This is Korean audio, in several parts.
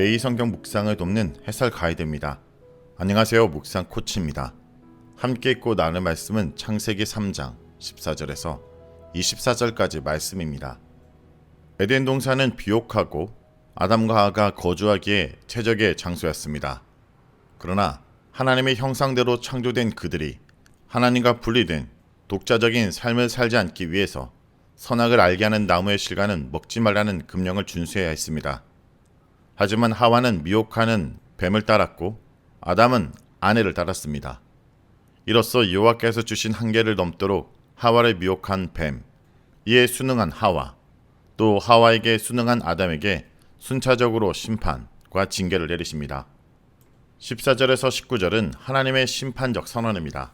매일 성경 묵상을 돕는 해설 가이드입니다. 안녕하세요. 묵상 코치입니다. 함께 읽고 나눌 말씀은 창세기 3장 14절에서 24절까지 말씀입니다. 에덴 동산은 비옥하고 아담과 하가 거주하기에 최적의 장소였습니다. 그러나 하나님의 형상대로 창조된 그들이 하나님과 분리된 독자적인 삶을 살지 않기 위해서 선악을 알게 하는 나무의 실과는 먹지 말라는 금령을 준수해야 했습니다. 하지만 하와는 미혹하는 뱀을 따랐고 아담은 아내를 따랐습니다. 이로써 여호와께서 주신 한계를 넘도록 하와를 미혹한 뱀, 이에 순응한 하와, 또 하와에게 순응한 아담에게 순차적으로 심판과 징계를 내리십니다. 14절에서 19절은 하나님의 심판적 선언입니다.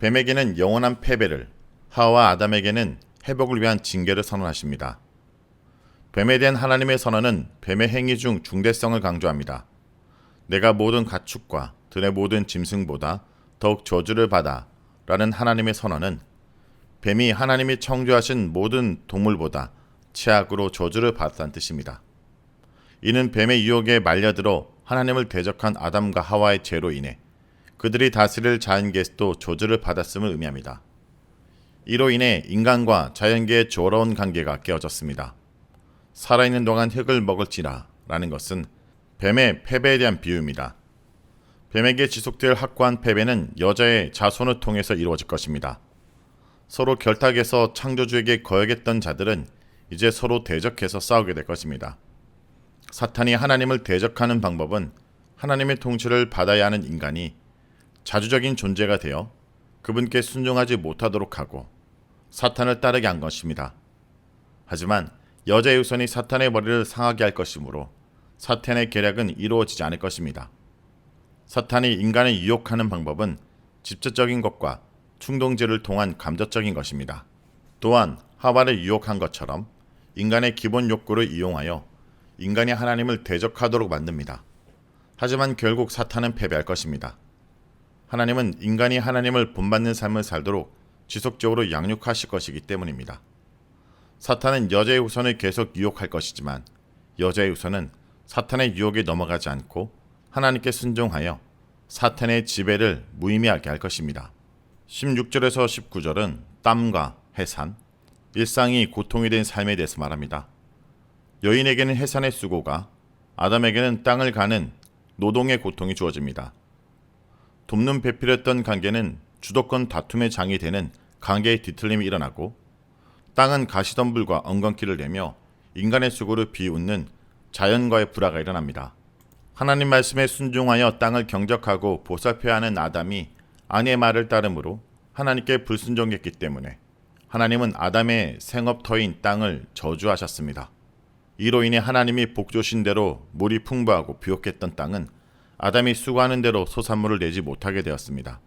뱀에게는 영원한 패배를, 하와 아담에게는 회복을 위한 징계를 선언하십니다. 뱀에 대한 하나님의 선언은 뱀의 행위 중 중대성을 강조합니다. 내가 모든 가축과 들의 모든 짐승보다 더욱 저주를 받아 라는 하나님의 선언은 뱀이 하나님이 창조하신 모든 동물보다 최악으로 저주를 받았다는 뜻입니다. 이는 뱀의 유혹에 말려들어 하나님을 대적한 아담과 하와의 죄로 인해 그들이 다스릴 자연계에서도 저주를 받았음을 의미합니다. 이로 인해 인간과 자연계의 조러운 관계가 깨어졌습니다. 살아있는 동안 흙을 먹을지라 라는 것은 뱀의 패배에 대한 비유입니다. 뱀에게 지속될 확고한 패배는 여자의 자손을 통해서 이루어질 것입니다. 서로 결탁해서 창조주에게 거역했던 자들은 이제 서로 대적해서 싸우게 될 것입니다. 사탄이 하나님을 대적하는 방법은 하나님의 통치를 받아야 하는 인간이 자주적인 존재가 되어 그분께 순종하지 못하도록 하고 사탄을 따르게 한 것입니다. 하지만 여자의 우선이 사탄의 머리를 상하게 할 것이므로 사탄의 계략은 이루어지지 않을 것입니다. 사탄이 인간을 유혹하는 방법은 직접적인 것과 충동질을 통한 감정적인 것입니다. 또한 하와를 유혹한 것처럼 인간의 기본 욕구를 이용하여 인간이 하나님을 대적하도록 만듭니다. 하지만 결국 사탄은 패배할 것입니다. 하나님은 인간이 하나님을 본받는 삶을 살도록 지속적으로 양육하실 것이기 때문입니다. 사탄은 여자의 우선을 계속 유혹할 것이지만 여자의 우선은 사탄의 유혹에 넘어가지 않고 하나님께 순종하여 사탄의 지배를 무의미하게 할 것입니다. 16절에서 19절은 땀과 해산, 일상이 고통이 된 삶에 대해서 말합니다. 여인에게는 해산의 수고가, 아담에게는 땅을 가는 노동의 고통이 주어집니다. 돕는 배필했던 관계는 주도권 다툼의 장이 되는 관계의 뒤틀림이 일어나고 땅은 가시덤불과 엉겅퀴를 내며 인간의 수고를 비웃는 자연과의 불화가 일어납니다. 하나님 말씀에 순종하여 땅을 경적하고 보살펴야 하는 아담이 아내의 말을 따름으로 하나님께 불순종했기 때문에 하나님은 아담의 생업터인 땅을 저주하셨습니다. 이로 인해 하나님이 복조신 대로 물이 풍부하고 비옥했던 땅은 아담이 수고하는 대로 소산물을 내지 못하게 되었습니다.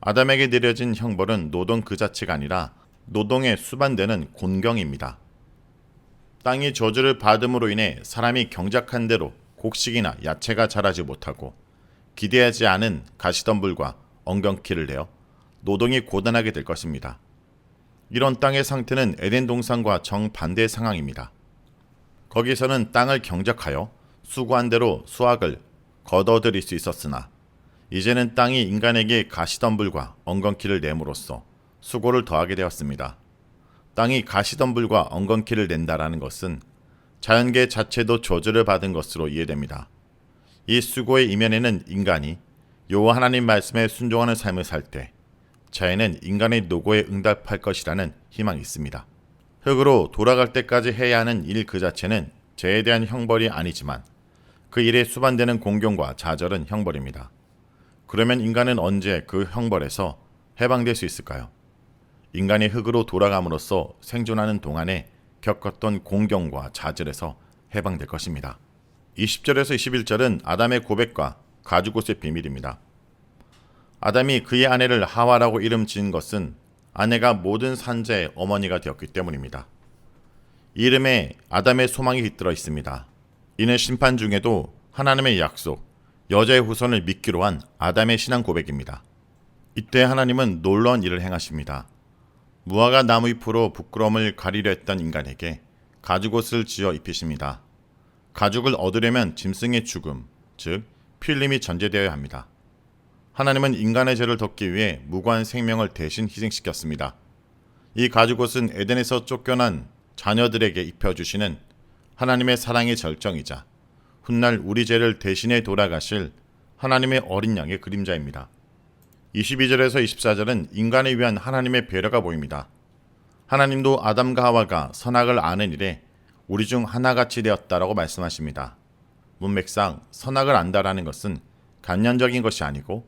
아담에게 내려진 형벌은 노동 그 자체가 아니라 노동에 수반되는 곤경입니다. 땅이 저주를 받음으로 인해 사람이 경작한 대로 곡식이나 야채가 자라지 못하고 기대하지 않은 가시덤불과 엉겅퀴를 내어 노동이 고단하게 될 것입니다. 이런 땅의 상태는 에덴 동산과 정반대의 상황입니다. 거기서는 땅을 경작하여 수고한 대로 수확을 거둬들일 수 있었으나 이제는 땅이 인간에게 가시덤불과 엉겅퀴를 내므로써 수고를 더하게 되었습니다. 땅이 가시덤불과 엉겅퀴를 낸다라는 것은 자연계 자체도 저주를 받은 것으로 이해됩니다. 이 수고의 이면에는 인간이 여호와 하나님 말씀에 순종하는 삶을 살 때 자연은 인간의 노고에 응답할 것이라는 희망이 있습니다. 흙으로 돌아갈 때까지 해야 하는 일 그 자체는 죄에 대한 형벌이 아니지만 그 일에 수반되는 공경과 좌절은 형벌입니다. 그러면 인간은 언제 그 형벌에서 해방될 수 있을까요? 인간이 흙으로 돌아감으로써 생존하는 동안에 겪었던 공경과 좌절에서 해방될 것입니다. 20절에서 21절은 아담의 고백과 가죽옷의 비밀입니다. 아담이 그의 아내를 하와라고 이름 지은 것은 아내가 모든 산자의 어머니가 되었기 때문입니다. 이름에 아담의 소망이 깃들어 있습니다. 이는 심판 중에도 하나님의 약속, 여자의 후손을 믿기로 한 아담의 신앙 고백입니다. 이때 하나님은 놀라운 일을 행하십니다. 무화과 나무 잎으로 부끄러움을 가리려 했던 인간에게 가죽옷을 지어 입히십니다. 가죽을 얻으려면 짐승의 죽음, 즉 필름이 전제되어야 합니다. 하나님은 인간의 죄를 덮기 위해 무고한 생명을 대신 희생시켰습니다. 이 가죽옷은 에덴에서 쫓겨난 자녀들에게 입혀주시는 하나님의 사랑의 절정이자 훗날 우리 죄를 대신해 돌아가실 하나님의 어린 양의 그림자입니다. 22절에서 24절은 인간을 위한 하나님의 배려가 보입니다. 하나님도 아담과 하와가 선악을 아는 일에 우리 중 하나같이 되었다라고 말씀하십니다. 문맥상 선악을 안다라는 것은 간련적인 것이 아니고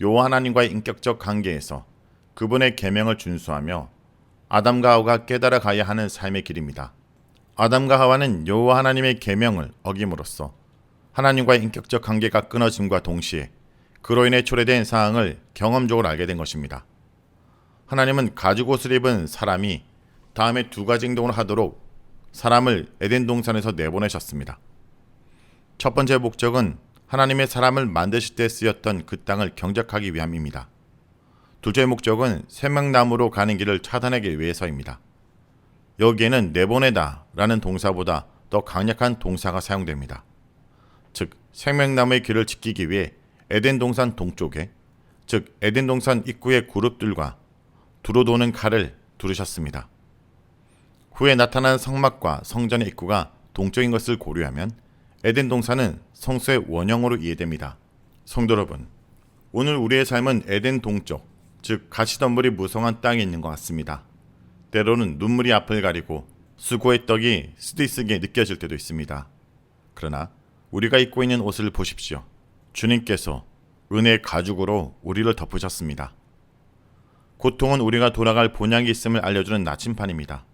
여호와 하나님과의 인격적 관계에서 그분의 계명을 준수하며 아담과 하와가 깨달아 가야 하는 삶의 길입니다. 아담과 하와는 여호와 하나님의 계명을 어김으로써 하나님과의 인격적 관계가 끊어짐과 동시에 그로 인해 초래된 사항을 경험적으로 알게 된 것입니다. 하나님은 가죽 옷을 입은 사람이 다음에 두 가지 행동을 하도록 사람을 에덴 동산에서 내보내셨습니다. 첫 번째 목적은 하나님의 사람을 만드실 때 쓰였던 그 땅을 경작하기 위함입니다. 둘째 목적은 생명나무로 가는 길을 차단하기 위해서입니다. 여기에는 내보내다 라는 동사보다 더 강력한 동사가 사용됩니다. 즉, 생명나무의 길을 지키기 위해 에덴 동산 동쪽에, 즉 에덴 동산 입구의 그룹들과 두루 도는 칼을 두르셨습니다. 후에 나타난 성막과 성전의 입구가 동쪽인 것을 고려하면 에덴 동산은 성소의 원형으로 이해됩니다. 성도 여러분, 오늘 우리의 삶은 에덴 동쪽, 즉 가시덤불이 무성한 땅에 있는 것 같습니다. 때로는 눈물이 앞을 가리고 수고의 떡이 쓰디쓰게 느껴질 때도 있습니다. 그러나 우리가 입고 있는 옷을 보십시오. 주님께서 은혜의 가죽으로 우리를 덮으셨습니다. 고통은 우리가 돌아갈 본향이 있음을 알려주는 나침판입니다.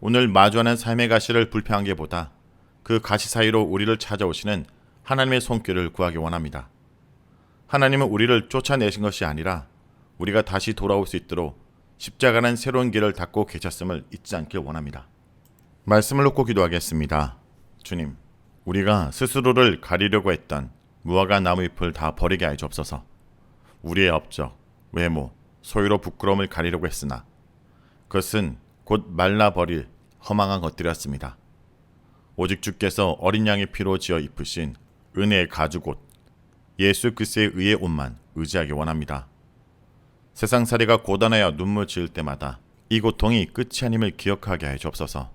오늘 마주하는 삶의 가시를 불평한 게보다 그 가시 사이로 우리를 찾아오시는 하나님의 손길을 구하기 원합니다. 하나님은 우리를 쫓아내신 것이 아니라 우리가 다시 돌아올 수 있도록 십자가는 새로운 길을 닫고 계셨음을 잊지 않길 원합니다. 말씀을 놓고 기도하겠습니다. 주님, 우리가 스스로를 가리려고 했던 무화과 나무잎을 다 버리게 하여 주옵소서. 우리의 업적, 외모, 소유로 부끄러움을 가리려고 했으나 그것은 곧 말라버릴 허망한 것들이었습니다. 오직 주께서 어린 양의 피로 지어 입으신 은혜의 가죽 옷, 예수 그리스도의 의의 옷만 의지하기 원합니다. 세상살이가 고단하여 눈물 지을 때마다 이 고통이 끝이 아님을 기억하게 해 주옵소서.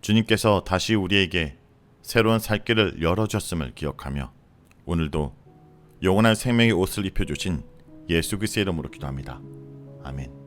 주님께서 다시 우리에게 새로운 살 길을 열어줬음을 기억하며 오늘도 영원한 생명의 옷을 입혀주신 예수 그리스도의 이름으로 기도합니다. 아멘.